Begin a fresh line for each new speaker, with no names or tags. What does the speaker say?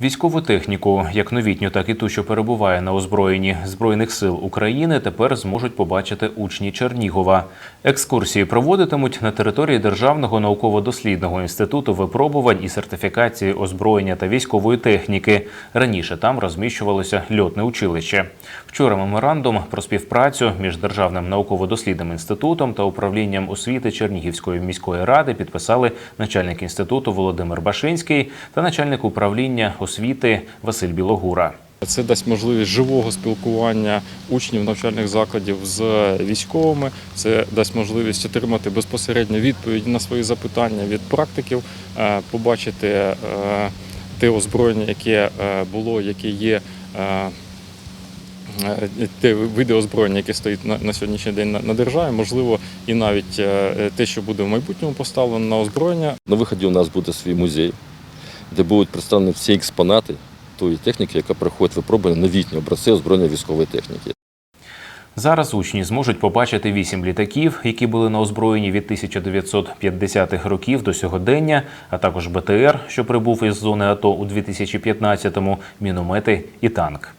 Військову техніку, як новітню, так і ту, що перебуває на озброєнні збройних сил України, тепер зможуть побачити учні Чернігова. Екскурсії проводитимуть на території Державного науково-дослідного інституту випробувань і сертифікації озброєння та військової техніки. Раніше там розміщувалося льотне училище. Вчора меморандум про співпрацю між Державним науково-дослідним інститутом та управлінням освіти Чернігівської міської ради підписали начальник інституту Володимир Башинський та начальник управління освіти Василь Білогура.
Це дасть можливість живого спілкування учнів навчальних закладів з військовими. Це дасть можливість отримати безпосередньо відповіді на свої запитання від практиків, е, побачити е, те озброєння, яке е, було, яке є. Те види озброєння, яке стоїть на, на сьогоднішній день на, на державі, можливо, і навіть е, те, що буде в майбутньому поставлено на озброєння,
На виході у нас буде свій музей, де будуть представлені всі експонати тої техніки, яка проходить випробування новітні образці озброєння військової техніки.
Зараз учні зможуть побачити вісім літаків, які були на озброєнні від 1950-х років до сьогодення, а також БТР, що прибув із зони АТО у 2015-му, міномети і танк.